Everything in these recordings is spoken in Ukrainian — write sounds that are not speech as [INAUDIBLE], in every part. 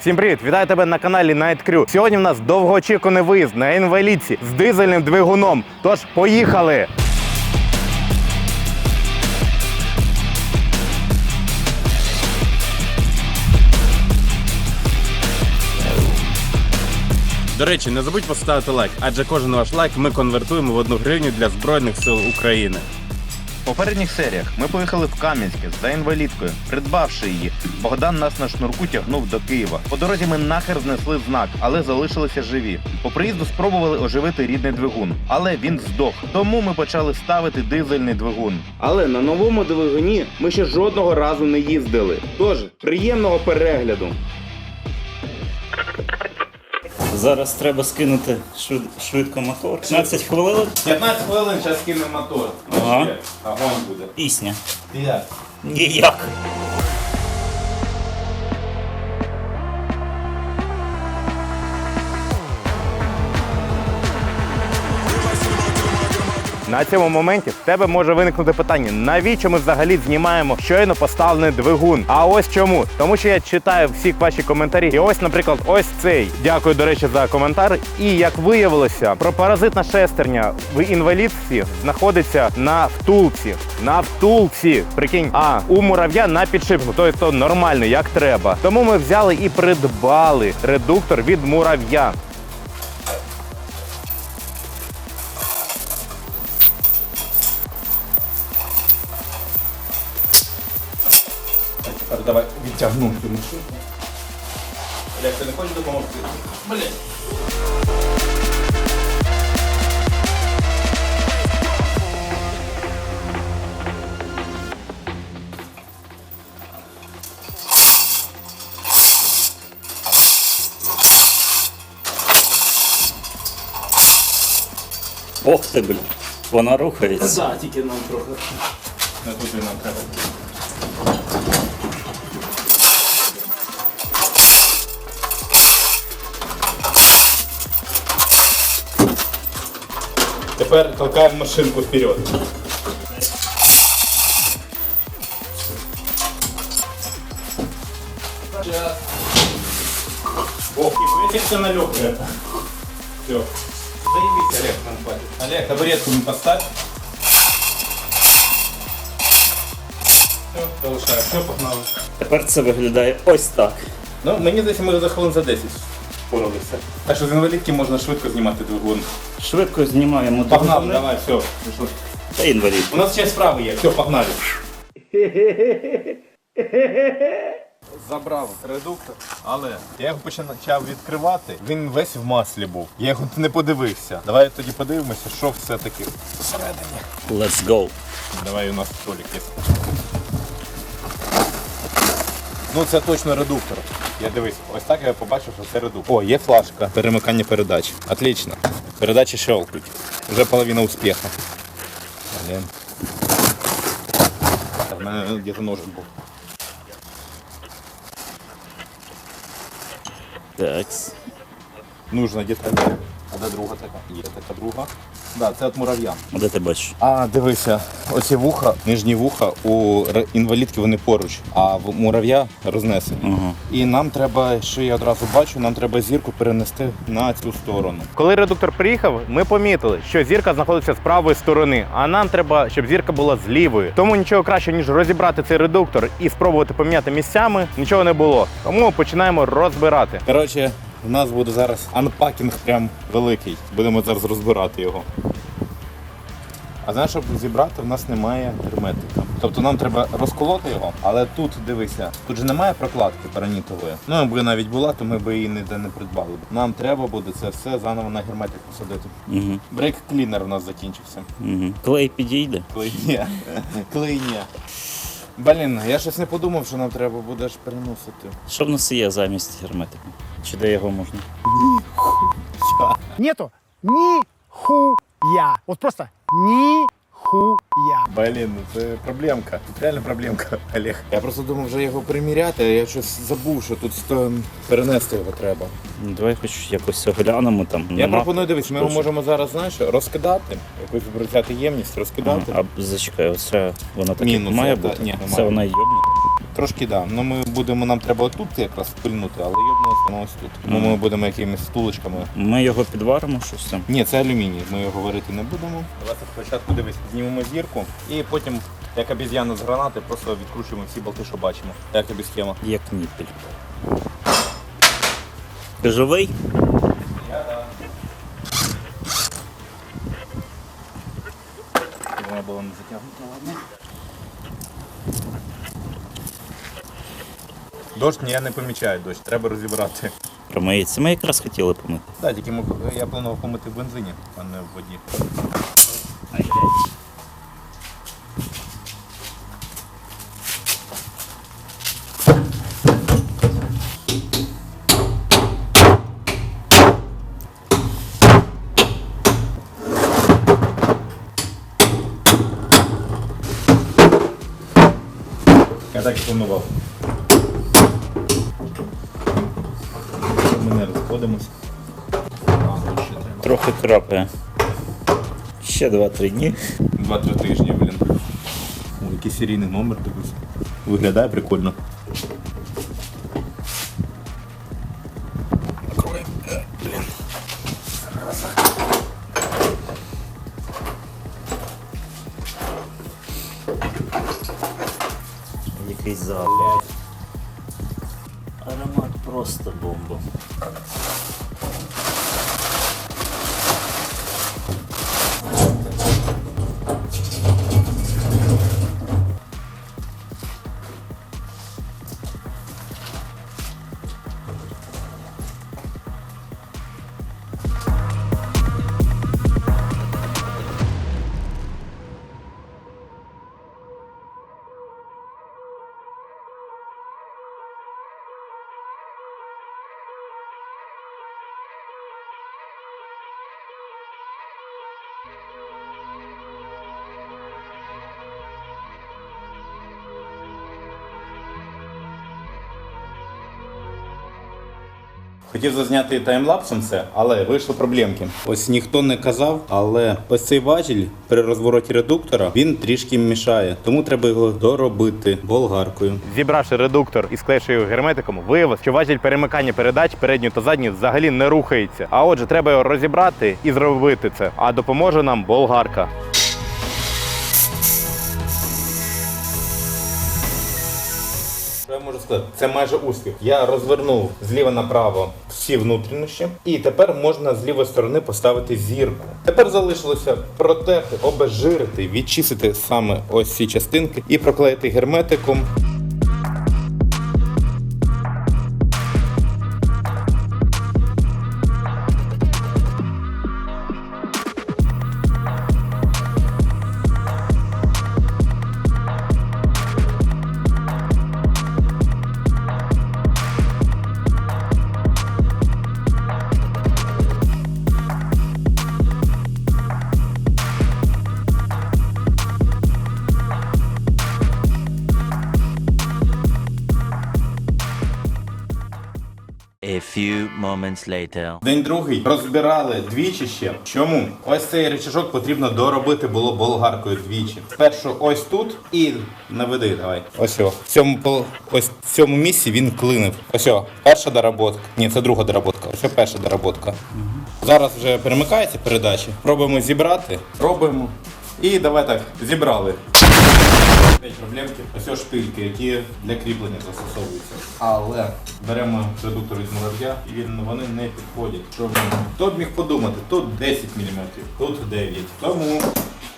Всім привіт! Вітаю тебе на каналі Night Crew. Сьогодні в нас довгоочікуваний виїзд на інвалідці з дизельним двигуном. Тож поїхали! До речі, не забудь поставити лайк, адже кожен ваш лайк ми конвертуємо в одну гривню для Збройних сил України. Попередніх серіях ми поїхали в Кам'янське за інвалідкою, придбавши її. Богдан нас на шнурку тягнув до Києва. По дорозі ми нахер знесли знак, але залишилися живі. По приїзду спробували оживити рідний двигун, але він здох. Тому ми почали ставити дизельний двигун. Але на новому двигуні ми ще жодного разу не їздили. Тож, приємного перегляду. Зараз треба скинути швид- швидко мотор. 15 хвилин 15 хвилин, зараз кинемо мотор. Ага. Огонь буде. пісня. Ніяк. Ніяк. На цьому моменті в тебе може виникнути питання, навіщо ми взагалі знімаємо щойно поставлений двигун? А ось чому? Тому що я читаю всі ваші коментарі. І ось, наприклад, ось цей. Дякую, до речі, за коментар. І як виявилося, пропаразитна шестерня в інвалідці знаходиться на втулці. На втулці. Прикинь, а у мурав'я на підшипнику. Тобто нормально, як треба. Тому ми взяли і придбали редуктор від мурав'я. Цю машинку. Олег, ти не хочеш допомогти? Блін. Ох ти, блін. Вона рухається. Так, тільки нам трохи. Не тут нам треба. Тепер толкаємо машинку вперед. Ох, и все на легкое. Все. Заебись, Олег, нам хватит. Олег, табуретку не поставь. Все, залишаю. Все, погнали. Тепер це виглядає ось так. Ну, мені здається, ми за хвилин за 10 впоралися. Так що з інвалідки можна швидко знімати двигун. Швидко знімаємо Погнали, давай, все. Пішли. та інвалід. У нас ще справи є, все, погнали. Забрав редуктор, але я його почав відкривати. Він весь в маслі був. Я його не подивився. Давай тоді подивимося, що все-таки всередині. Let's go. Давай у нас столик є. Ну це точно редуктор. Я дивись, ось так я побачив, що це редуктор. О, є флажка. Перемикання передач. Отлично. Передачі щелкають. Вже половина успіху. Блін. У мене десь ножик був. Так. Нужна деталь. А де друга така? Є така друга. Да, це від мурав'я. А де ти бачиш? А, дивися, оці вуха, нижні вуха у ре- інвалідки вони поруч, а в мурав'я рознесені. Ага. І нам треба, що я одразу бачу, нам треба зірку перенести на цю сторону. Коли редуктор приїхав, ми помітили, що зірка знаходиться з правої сторони, а нам треба, щоб зірка була з лівої. Тому нічого краще, ніж розібрати цей редуктор і спробувати поміняти місцями, нічого не було. Тому починаємо розбирати. Коротше, у нас буде зараз анпакінг прям великий. Будемо зараз розбирати його. А знаєш, щоб зібрати, в нас немає герметика. Тобто нам треба розколоти його, але тут дивися, тут же немає прокладки паранітової. Ну, якби навіть була, то ми б її ніде не придбали. Нам треба буде це все заново на герметик посадити. Угу. Брейк клінер у нас закінчився. Угу. Клей підійде. Клей ні. Клей ні. Блін, я щось не подумав, що нам треба буде приносити. переносити. Що в нас є замість герметика? Чи де його можна? Нету ни хуя. От просто ни хуя. Блін, ну це проблемка. Тут реально проблемка, [LAUGHS] Олег. Я просто думав вже його приміряти, а я щось забув, що тут сто... перенести його треба. Ну, Давай хоч якось оглянемо там. Я Нема? пропоную дивись, ми його можемо зараз, знаєш, розкидати, якусь взяти ємність, розкидати. А, А зачекай, оце вона так Мінус, має да, бути? ні, це немає. вона йобнута. Трошки да. Ну ми будемо, нам треба отут якраз пильнути, але йобнулося ось тут. Тому ми будемо якимись стулочками. Ми його підваримо, щось там. Ні, це алюміній, ми його варити не будемо. Давайте спочатку дивись, знімемо зірку і потім, як обіз'яна з гранати, просто відкручуємо всі болти, що бачимо. Як тобі схема? Як ніпель. Ти живий? Вона була не затягнута, ладно. Дощ ні, я не помічаю дощ, треба розібрати. Промиється. Ми якраз хотіли помити. Так, тільки ми, я планував помити в бензині, а не в воді. Я так і планував. Треба. Трохи крапає. Ще 2-3 дні. Два-три тижні, блін. О, який серійний номер дивись. Виглядає прикольно. Просто Хотів зазняти таймлапсом це, але вийшли проблемки. Ось ніхто не казав, але ось цей важіль при розвороті редуктора він трішки мішає, тому треба його доробити болгаркою. Зібравши редуктор і склеївши його герметиком, виявилось, що важіль перемикання передач передньої та задньої взагалі не рухається. А отже, треба його розібрати і зробити це. А допоможе нам болгарка. Що я можу сказати? Це майже успіх. Я розвернув зліва направо всі внутрішні, і тепер можна з лівої сторони поставити зірку. Тепер залишилося протерти, обезжирити, відчистити саме ось ці частинки і проклеїти герметиком. Few moments later. День другий розбирали двічі ще. Чому? Ось цей речажок потрібно доробити було болгаркою двічі. Спершу ось тут і наведи, давай. Ось о. В цьому пол- ось в цьому місці він клинив. Ось о, перша доработка. Ні, це друга доработка. Ось о, перша доработка. Зараз вже перемикається передачі. Пробуємо зібрати. Пробуємо. І давай так, зібрали. Проблемки. Ось шпильки, які для кріплення застосовуються. Але беремо редуктор від мурав'я і він, вони не підходять. Хто б міг подумати, тут 10 мм, тут 9. Тому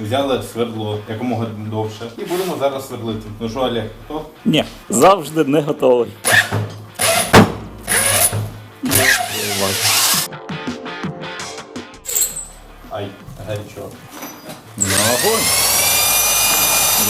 взяли свердло якомога довше. І будемо зараз свердлити. Ну що, Олег, хто? Ні, завжди не готовий. Ай, гарячо. Вогонь.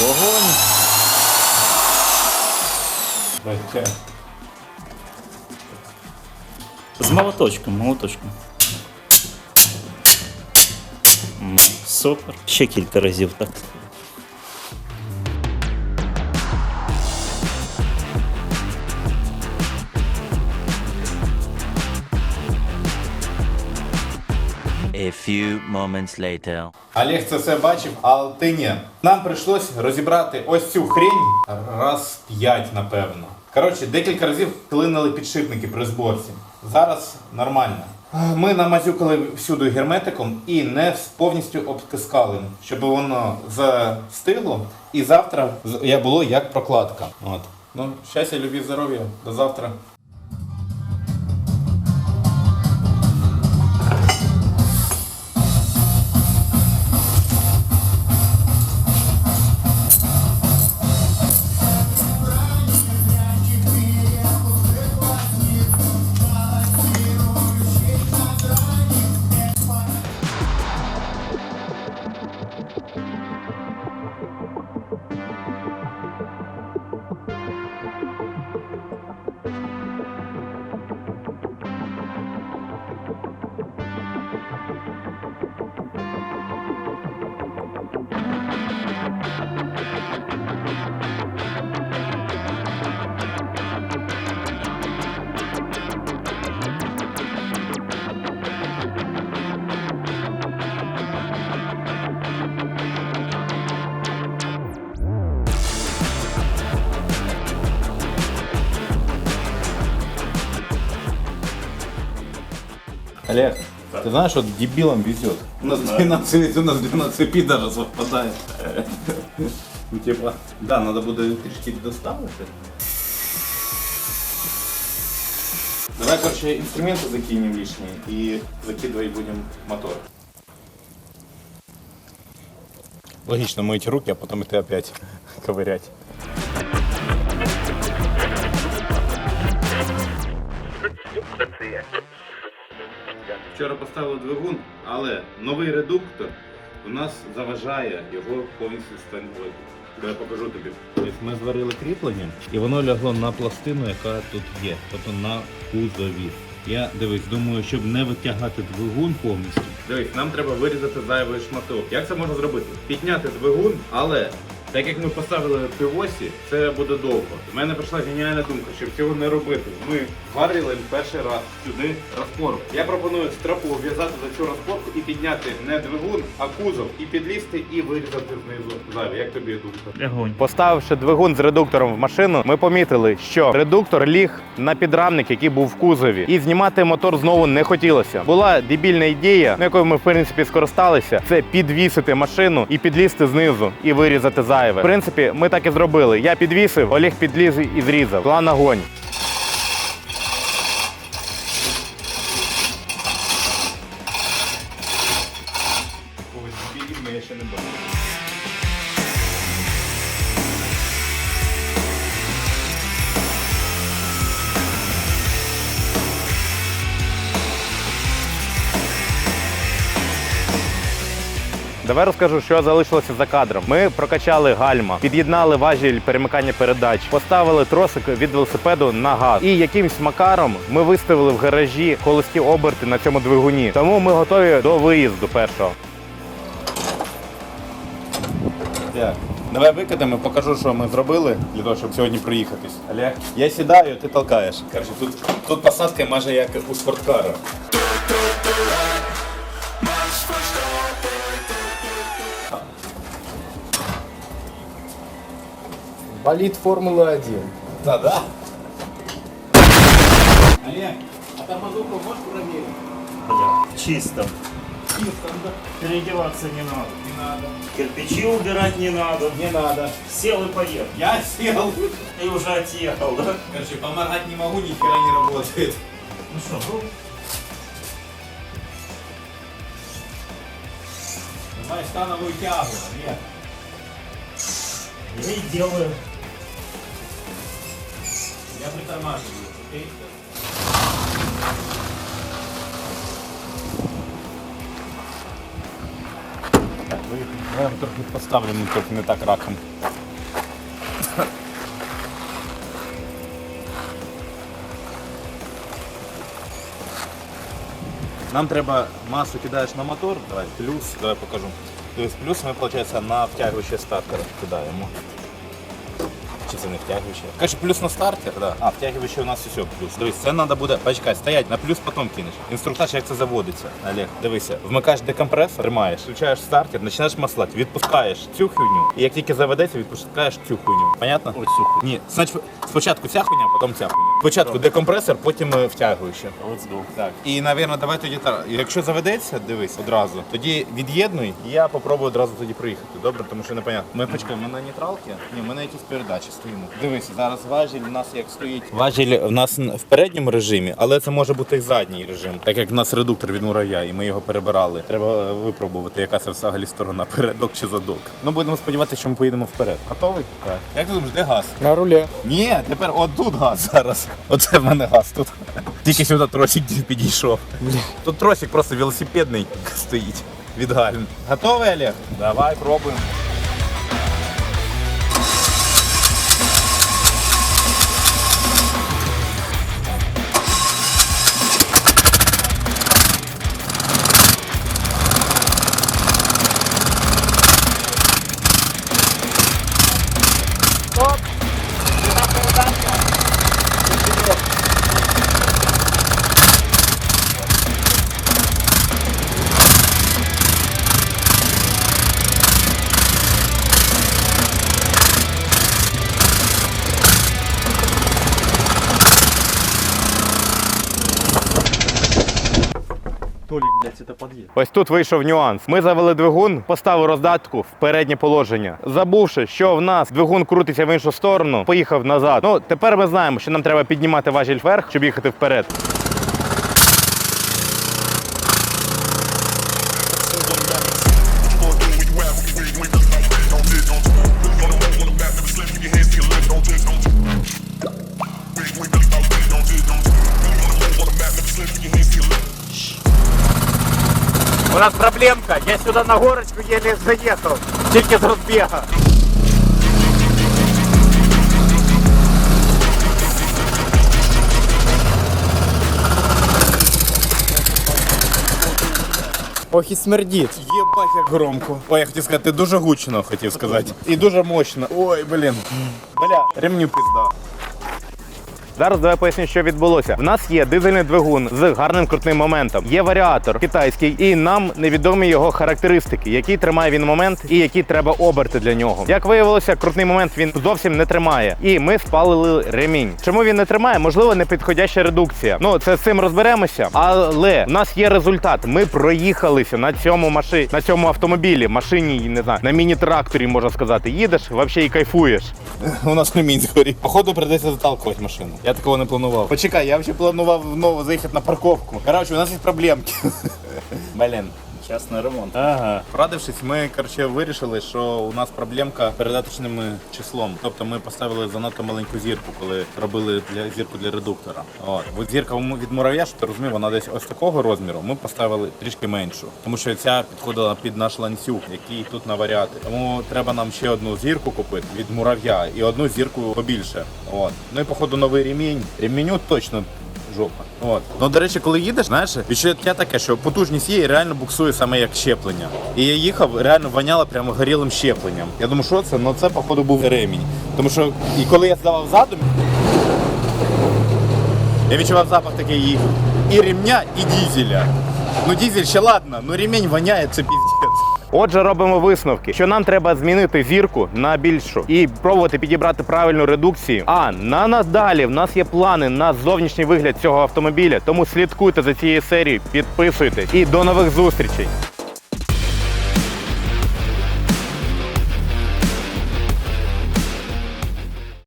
Вогонь. Давайте. З молоточком, молоточком. Супер. Ще кілька разів так. Few moments later. Олег це все бачив, а ти ні. Нам прийшлось розібрати ось цю хрень раз п'ять, напевно. Коротше, декілька разів клинили підшипники при зборці. Зараз нормально. Ми намазюкали всюди герметиком і не повністю обтискали, щоб воно застигло. І завтра я було як прокладка. От. Ну, щастя, любі, здоров'я. До завтра. Олег, ты знаешь, вот дебилам везет. У нас 12, у нас 12 пидоров совпадает. Ну, типа, да, надо будет трішки доставити. Давай, короче, инструменты закинем лишние и закидывать будем мотор. Логично мыть руки, а потом это опять [LAUGHS] ковырять. Вчора поставили двигун, але новий редуктор у нас заважає його повністю встановити. Я покажу тобі. Тобто ми зварили кріплення, і воно лягло на пластину, яка тут є, тобто на кузові. Я дивись, думаю, щоб не витягати двигун повністю. Дивись, нам треба вирізати зайвий шматок. Як це можна зробити? Підняти двигун, але так як ми поставили півосі, це буде довго. У мене прийшла геніальна думка, щоб цього не робити. Ми зварили перший раз сюди розпорку. Я пропоную стропу в'язати за цю розпорку і підняти не двигун, а кузов, і підлізти і вирізати знизу зайве. Як тобі думка? Лягонь. Поставивши двигун з редуктором в машину, ми помітили, що редуктор ліг на підрамник, який був в кузові, і знімати мотор знову не хотілося. Була дебільна ідея, на якою ми в принципі скористалися, це підвісити машину і підлізти знизу і вирізати зайве. В принципі, ми так і зробили. Я підвісив, Олег підліз і зрізав. План огонь. Давай розкажу, що залишилося за кадром. Ми прокачали гальма, під'єднали важіль перемикання передач, поставили тросик від велосипеду на газ. І якимсь макаром ми виставили в гаражі холості оберти на цьому двигуні. Тому ми готові до виїзду першого. Так, давай викидаємо, покажу, що ми зробили для того, щоб сьогодні приїхатись. Олег, я сідаю, ти толкаєш. Короче, тут, тут посадка майже як у спорткара. Болит Формулы-1. Да, да. Олег, а тормозуху можешь проверить? Бля, чисто. Переодеваться не надо. Не надо. Кирпичи убирать не надо. Не надо. Сел и поехал. Я сел. И уже отъехал, да? Короче, помогать не могу, ни хера не работает. Ну что, ну, Давай становую тягу, Олег. я и делаю. Я притормаживаю, окей? Так, виїхали. Я вам трохи поставлю, ну, трохи не так раком. Нам треба масу кидаєш на мотор, давай, плюс, давай покажу. Тобто плюс ми, виходить, на втягуючий стартер кидаємо. Чи це втягуючи. Каже, плюс на стартер, да. А, втягуючи у нас все плюс. Дивись, це треба буде, почекай, стоять, на плюс потім кинеш. Інструктаж, як це заводиться. Олег, дивися, вмикаєш декомпресор, тримаєш, включаєш стартер, починаєш маслати, відпускаєш цю хуйню. І як тільки заведеться, відпускаєш цю хуйню. Понятно? Ось цю хуйню. Ні, значить, спочатку ця хуйня, потім ця хуйня. Спочатку декомпресор, потім е, втягуючи. Let's go. Так. І, напевно, давай тоді так. Якщо заведеться, дивись одразу, тоді від'єднуй, і я попробую одразу тоді приїхати. Добре, тому що непонятно. Ми почекаємо, ми на нейтралки? Ні, ми на якісь передачі стоїмо. Дивись, зараз важіль у нас як стоїть. Важіль у нас в передньому режимі, але це може бути і задній режим, так як в нас редуктор від мурав'я, і ми його перебирали. Треба е, випробувати, яка це взагалі сторона, [LAUGHS] передок чи задок. Ну будемо сподіватися, що ми поїдемо вперед. Готовий? Так. Як ти думаєш, де газ? На руле. Ні, тепер отут газ зараз. [LAUGHS] Оце в мене газ тут. Тільки сюди тросик [LAUGHS] підійшов. Тут тросик просто велосипедний стоїть від гальм. Готовий, Олег? Давай, пробуємо. Ось тут вийшов нюанс. Ми завели двигун, поставив роздатку в переднє положення. Забувши, що в нас двигун крутиться в іншу сторону, поїхав назад. Ну тепер ми знаємо, що нам треба піднімати важіль вверх, щоб їхати вперед. нас проблемка. Я сюди на горочку еле заїхав. Тільки з розбіга. Ох и смердит. Єбать, як громко. Ой, я хотів сказати, дуже гучно, хотів сказати. І дуже мощно. Ой, блін. Бля, ремню пизда. Зараз давай поясню, що відбулося. В нас є дизельний двигун з гарним крутним моментом. Є варіатор китайський, і нам невідомі його характеристики, який тримає він момент і які треба оберти для нього. Як виявилося, крутний момент він зовсім не тримає. І ми спалили ремінь. Чому він не тримає? Можливо, не підходяща редукція. Ну це з цим розберемося. Але в нас є результат. Ми проїхалися на цьому машині, на цьому автомобілі, машині, не знаю, на міні-тракторі можна сказати. Їдеш, взагалі і кайфуєш. У нас ремінь згорів. Походу придеться заталкувати машину. Я такого не планував. Почекай, я взагалі планував знову заїхати на парковку. Коротше, у нас є проблемки. Блін. Час на ремонт. Ага. Порадившись, ми коротше, вирішили, що у нас проблемка передаточним числом. Тобто ми поставили занадто маленьку зірку, коли робили для зірку для редуктора. От. Бо зірка від мурав'я, що ти розумів, вона десь ось такого розміру. Ми поставили трішки меншу, тому що ця підходила під наш ланцюг, який тут на варіати. Тому треба нам ще одну зірку купити від мурав'я і одну зірку побільше. От. Ну і походу новий ремінь. Реміню точно жопа. От. Ну, до речі, коли їдеш, знаєш, відчуття таке, що потужність є і реально буксує саме як щеплення. І я їхав, реально воняло прямо горілим щепленням. Я думаю, що це? Ну це, походу, був ремінь. Тому що і коли я здавав задум, я відчував запах такий і, і ремня, і дізеля. Ну дізель ще ладно, ну ремінь воняє, це піздець. Отже, робимо висновки, що нам треба змінити зірку на більшу і пробувати підібрати правильну редукцію. А на надалі в нас є плани на зовнішній вигляд цього автомобіля. Тому слідкуйте за цією серією, підписуйтесь і до нових зустрічей.